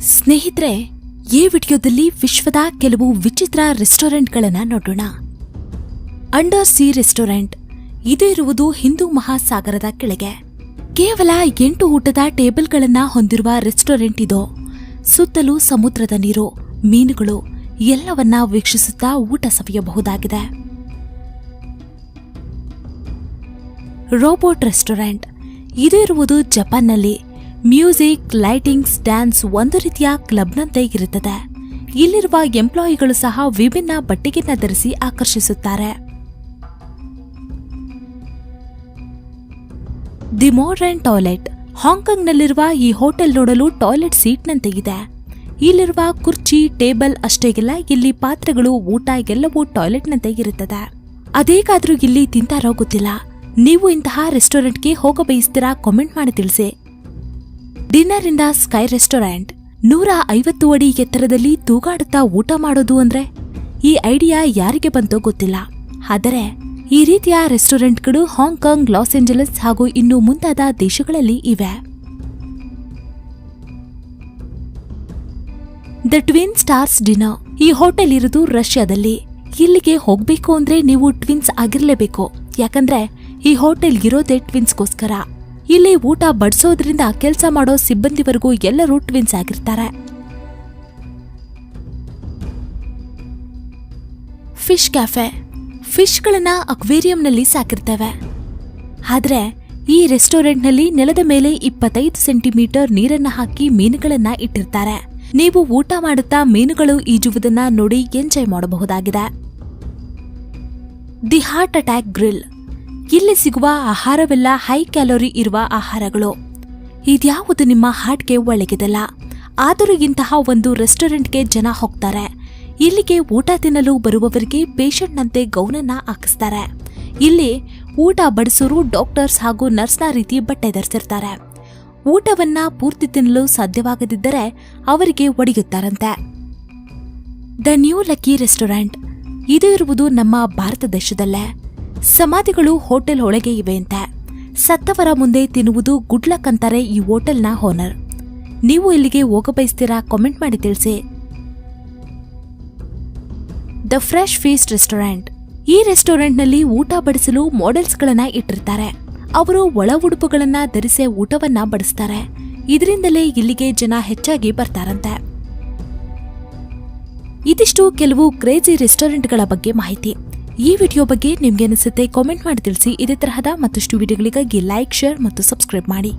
ಸ್ನೇಹಿತರೆ, ಈ ವಿಡಿಯೋದಲ್ಲಿ ವಿಶ್ವದ ಕೆಲವು ವಿಚಿತ್ರ ರೆಸ್ಟೋರೆಂಟ್ಗಳನ್ನು ನೋಡೋಣ. ಅಂಡರ್ ಸಿ ರೆಸ್ಟೋರೆಂಟ್, ಇದು ಇರುವುದು ಹಿಂದೂ ಮಹಾಸಾಗರದ ಕೆಳಗೆ. ಕೇವಲ ಎಂಟು ಊಟದ ಟೇಬಲ್ಗಳನ್ನು ಹೊಂದಿರುವ ರೆಸ್ಟೋರೆಂಟ್ ಇದು. ಸುತ್ತಲೂ ಸಮುದ್ರದ ನೀರು, ಮೀನುಗಳು, ಎಲ್ಲವನ್ನ ವೀಕ್ಷಿಸುತ್ತಾ ಊಟ ಸವಿಯಬಹುದಾಗಿದೆ. ರೋಬೋಟ್ ರೆಸ್ಟೋರೆಂಟ್, ಇದು ಇರುವುದು ಜಪಾನ್ನಲ್ಲಿ ಮ್ಯೂಸಿಕ್ ಲೈಟಿಂಗ್ಸ್ ಡ್ಯಾನ್ಸ್ ಒಂದು ರೀತಿಯ ಕ್ಲಬ್ನಂತೆ ಇರುತ್ತದೆ. ಇಲ್ಲಿರುವ ಎಂಪ್ಲಾಯಿಗಳು ಸಹ ವಿಭಿನ್ನ ಬಟ್ಟೆಗಿನ್ನ ಧರಿಸಿ ಆಕರ್ಷಿಸುತ್ತಾರೆ. The ಮೋಡ್ರನ್ toilet. ಹಾಂಗ್ಕಾಂಗ್ನಲ್ಲಿರುವ ಈ ಹೋಟೆಲ್ ನೋಡಲು ಟಾಯ್ಲೆಟ್ ಸೀಟ್ನಂತೆ ಇದೆ. ಇಲ್ಲಿರುವ ಕುರ್ಚಿ, ಟೇಬಲ್ ಅಷ್ಟೇ ಇಲ್ಲ, ಇಲ್ಲಿ ಪಾತ್ರೆಗಳು, ಊಟ ಎಲ್ಲವೂ ಟಾಯ್ಲೆಟ್ನಂತೆ ಇರುತ್ತದೆ. ಅದೇಗಾದ್ರೂ ಇಲ್ಲಿ ತಿಂತಾರೋ ಗೊತ್ತಿಲ್ಲ. ನೀವು ಇಂತಹ ರೆಸ್ಟೋರೆಂಟ್ಗೆ ಹೋಗ ಬಯಸ್ತೀರಾ ಕಾಮೆಂಟ್ ಮಾಡಿ ತಿಳಿಸಿ. ಡಿನ್ನರ್ ಇಂದ ಸ್ಕೈ ರೆಸ್ಟೋರೆಂಟ್ ನೂರ ಐವತ್ತು ಅಡಿ ಎತ್ತರದಲ್ಲಿ ತೂಗಾಡುತ್ತಾ ಊಟ ಮಾಡೋದು ಅಂದ್ರೆ ಈ ಐಡಿಯಾ ಯಾರಿಗೆ ಬಂತೋ ಗೊತ್ತಿಲ್ಲ. ಆದರೆ ಈ ರೀತಿಯ ರೆಸ್ಟೋರೆಂಟ್ಗಳು ಹಾಂಗ್ಕಾಂಗ್, ಲಾಸ್ ಏಂಜಲಸ್ ಹಾಗೂ ಇನ್ನು ಮುಂತಾದ ದೇಶಗಳಲ್ಲಿ ಇವೆ. ದ ಟ್ವಿನ್ ಸ್ಟಾರ್ಸ್ ಡಿನ್ನರ್ ಈ ಹೋಟೆಲ್ ಇರೋದು ರಷ್ಯಾದಲ್ಲಿ. ಇಲ್ಲಿಗೆ ಹೋಗ್ಬೇಕು ಅಂದ್ರೆ ನೀವು ಟ್ವಿನ್ಸ್ ಆಗಿರ್ಲೇಬೇಕು. ಯಾಕಂದ್ರೆ ಈ ಹೋಟೆಲ್ ಇರೋದೇ ಟ್ವಿನ್ಸ್ಗೋಸ್ಕರ. ಇಲ್ಲಿ ಊಟ ಬಡಿಸೋದ್ರಿಂದ ಕೆಲಸ ಮಾಡೋ ಸಿಬ್ಬಂದಿವರೆಗೂ ಎಲ್ಲರೂ ಟ್ವಿನ್ಸ್ ಆಗಿರ್ತಾರೆ. ಫಿಶ್ ಕ್ಯಾಫೆ ಫಿಶ್ಗಳನ್ನ ಅಕ್ವೇರಿಯಂನಲ್ಲಿ ಸಾಕಿರ್ತೇವೆ. ಆದರೆ ಈ ರೆಸ್ಟೋರೆಂಟ್ನಲ್ಲಿ ನೆಲದ ಮೇಲೆ ಇಪ್ಪತ್ತೈದು ಸೆಂಟಿಮೀಟರ್ ನೀರನ್ನ ಹಾಕಿ ಮೀನುಗಳನ್ನ ಇಟ್ಟಿರ್ತಾರೆ. ನೀವು ಊಟ ಮಾಡುತ್ತಾ ಮೀನುಗಳು ಈಜುವುದನ್ನ ನೋಡಿ ಎಂಜಾಯ್ ಮಾಡಬಹುದಾಗಿದೆ. ದಿ ಹಾರ್ಟ್ ಅಟ್ಯಾಕ್ ಗ್ರಿಲ್ ಇಲ್ಲಿ ಸಿಗುವ ಆಹಾರವೆಲ್ಲ ಹೈ ಕ್ಯಾಲೋರಿ ಇರುವ ಆಹಾರಗಳು. ಇದ್ಯಾವುದು ನಿಮ್ಮ ಹಾರ್ಟ್ಗೆ ಒಳಗಿದಲ್ಲ? ಆದರೂ ಇಂತಹ ಒಂದು ರೆಸ್ಟೋರೆಂಟ್ಗೆ ಜನ ಹೋಗ್ತಾರೆ. ಇಲ್ಲಿಗೆ ಊಟ ತಿನ್ನಲು ಬರುವವರಿಗೆ ಪೇಷಂಟ್ನಂತೆ ಗೌನನ್ನ ಹಾಕಿಸ್ತಾರೆ. ಇಲ್ಲಿ ಊಟ ಬಡಿಸೋರು ಡಾಕ್ಟರ್ಸ್ ಹಾಗೂ ನರ್ಸ್ನ ರೀತಿ ಬಟ್ಟೆ ಧರಿಸಿರ್ತಾರೆ. ಊಟವನ್ನ ಪೂರ್ತಿ ತಿನ್ನಲು ಸಾಧ್ಯವಾಗದಿದ್ದರೆ ಅವರಿಗೆ ಒಡೆಯುತ್ತಾರಂತೆ. ದ ನ್ಯೂ ಲಕ್ಕಿ ರೆಸ್ಟೋರೆಂಟ್ ಇದು ಇರುವುದು ನಮ್ಮ ಭಾರತ ದೇಶದಲ್ಲೇ. ಸಮಾಧಿಗಳು ಹೋಟೆಲ್ ಒಳಗೆ ಇವೆಯಂತೆ ಸತ್ತವರ ಮುಂದೆ ತಿನ್ನುವುದು ಗುಡ್ಲಕ್ ಅಂತಾರೆ ಈ ಹೋಟೆಲ್ನ ಓನರ್. ನೀವು ಇಲ್ಲಿಗೆ ಹೋಗ ಬಯಸ್ತೀರಾ ಕಾಮೆಂಟ್ ಮಾಡಿ ತಿಳಿಸಿ. The fresh feast restaurant. ಈ ರೆಸ್ಟೋರೆಂಟ್ನಲ್ಲಿ ಊಟ ಬಡಿಸಲು ಮಾಡೆಲ್ಸ್ಗಳನ್ನ ಇಟ್ಟಿರ್ತಾರೆ. ಅವರು ಒಳ ಉಡುಪುಗಳನ್ನ ಧರಿಸಿ ಊಟವನ್ನ ಬಡಿಸ್ತಾರೆ. ಇದರಿಂದಲೇ ಇಲ್ಲಿಗೆ ಜನ ಹೆಚ್ಚಾಗಿ ಬರ್ತಾರಂತೆ. ಇದಿಷ್ಟು ಕೆಲವು ಕ್ರೇಜಿ ರೆಸ್ಟೋರೆಂಟ್ಗಳ ಬಗ್ಗೆ ಮಾಹಿತಿ. ಈ ವಿಡಿಯೋ ಬಗ್ಗೆ ನಿಮ್ಗೆ ಅನಿಸುತ್ತೆ ಕಾಮೆಂಟ್ ಮಾಡಿ ತಿಳಿಸಿ. ಇದೇ ತರಹದ ಮತ್ತಷ್ಟು ವಿಡಿಯೋಗಳಿಗಾಗಿ ಲೈಕ್ ಶೇರ್ ಮತ್ತು ಸಬ್ಸ್ಕ್ರೈಬ್ ಮಾಡಿ.